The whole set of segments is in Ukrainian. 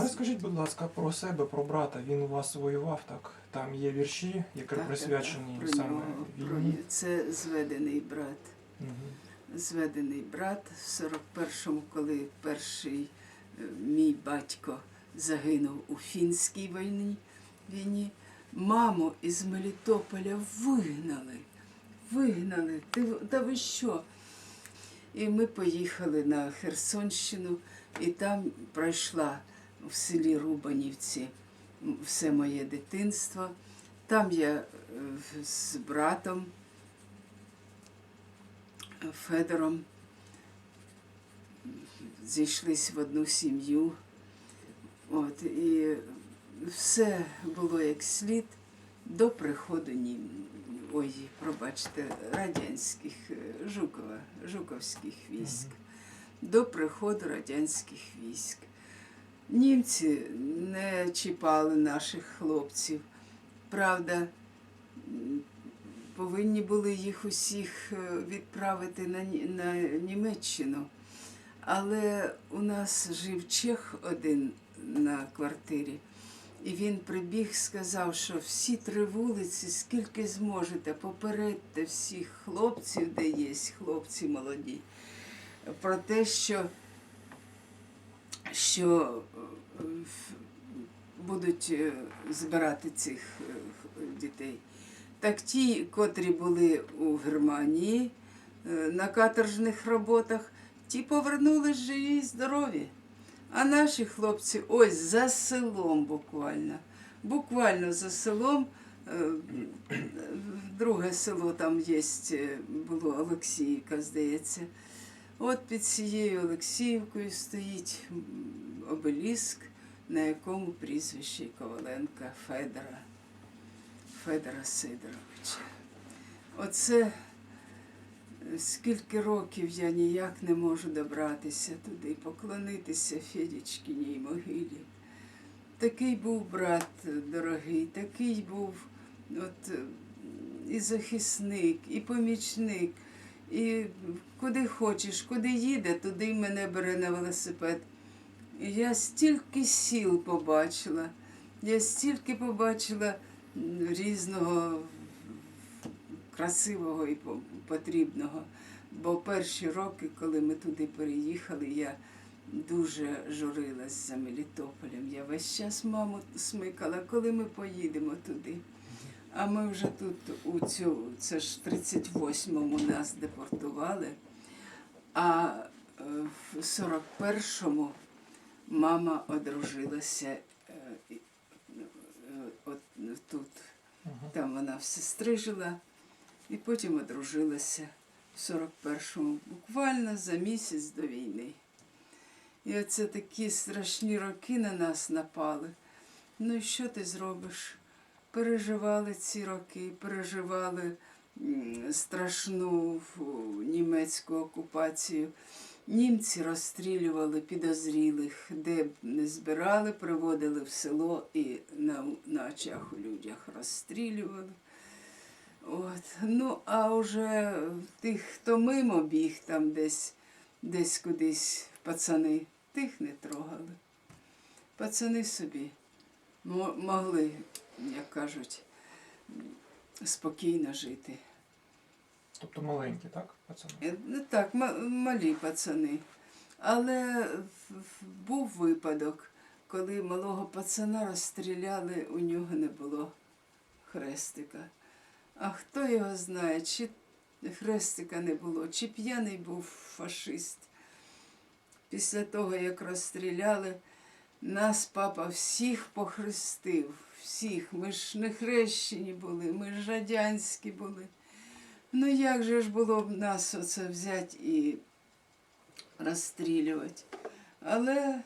Розкажіть, будь ласка, про себе, про брата. Він у вас воював, так? Там є вірші, які Так, так, присвячені так, про саме нього, війні. нього. Це зведений брат. Мгм. Зведений брат в 41-му, коли перший е, мій батько загинув у фінській війні, війні. Маму із Мелітополя вигнали. Вигнали. Ти, та ви що? І ми поїхали на Херсонщину, і там пройшла в селі Рубанівці все моє дитинство. Там я е, з братом Федором зійшлись в одну сім'ю. От, і все було як слід до приходу нім. Ой, пробачте, радянських е, Жукова, Жуковських військ. До приходу радянських військ. Німці не чіпали наших хлопців. Правда, повинні були їх усіх е, відправити на, на Німеччину. Але у нас жив чех один на квартирі, і він прибіг, сказав, що всі три вулиці, скільки зможете, попередьте всіх хлопців, де є хлопці молоді, про те, що, що е, будуть е, збирати цих е, дітей. Так ті, котрі були у Германії на каторжних роботах, ті повернулись живі й здорові. А наші хлопці ось за селом буквально. Буквально за селом. Друге село там є, було Олексіївка, здається. От під цією Олексіївкою стоїть обеліск, на якому прізвище Коваленка Федора. Федора Сидоровича. Оце скільки років я ніяк не можу добратися туди, поклонитися Федічкіній могилі. Такий був брат дорогий, такий був от, і захисник, і помічник, і куди хочеш, куди їде, туди й мене бере на велосипед. І я стільки сіл побачила, я стільки побачила різного красивого і по- потрібного. Бо перші роки, коли ми туди переїхали, я дуже журилась за Мелітополем. Я весь час маму смикала, коли ми поїдемо туди. А ми вже тут у цю, це ж в 38-му нас депортували, а е, в 41-му мама одружилася е, е, от тут. Там вона все стрижила і потім одружилася в 41-му, буквально за місяць до війни. І оце такі страшні роки на нас напали. Ну і що ти зробиш? Переживали ці роки, переживали страшну німецьку окупацію. Німці розстрілювали підозрілих, де б не збирали, приводили в село і на, на очах у людях розстрілювали. От. Ну, а вже тих, хто мимо біг там десь, десь кудись, пацани, тих не трогали. Пацани собі могли, як кажуть, спокійно жити. Тобто маленькі, так, пацани? Е, Ну так, ма- малі пацани. Але був випадок, коли малого пацана розстріляли, у нього не було хрестика. А хто його знає, чи хрестика не було, чи п'яний був фашист. Після того, як розстріляли, нас папа всіх похрестив, всіх. Ми ж не хрещені були, ми ж радянські були. Ну як же ж було б нас оце взяти і розстрілювати? Але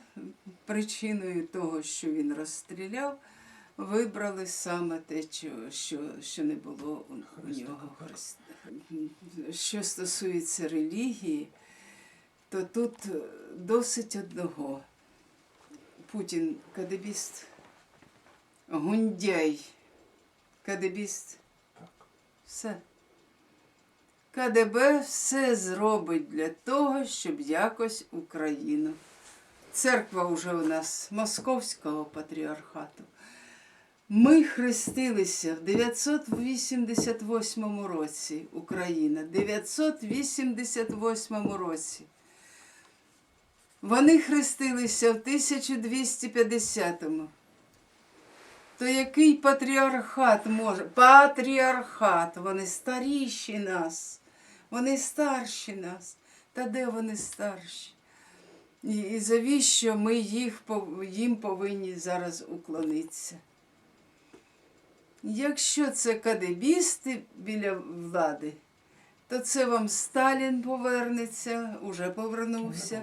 причиною того, що він розстріляв, вибрали саме те, що, що, не було у, нього так. хреста. Що стосується релігії, то тут е, досить одного. Путін кадебіст, Гундяй кадебіст. Все. КДБ все зробить для того, щоб якось Україну церква вже у нас Московського патріархату. Ми хрестилися в 988 році, Україна, 988 році. Вони хрестилися в 1250-му. То який патріархат може? Патріархат, вони старіші нас, вони старші нас. Та де вони старші? І, і завіщо ми їх, їм повинні зараз уклонитися? Якщо це кадебісти біля влади, то це вам Сталін повернеться, уже повернувся.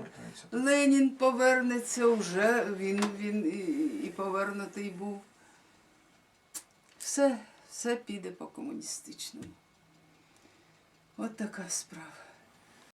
Ленін повернеться вже, він, він і, і повернутий був. Все, все піде по комуністичному. От така справа.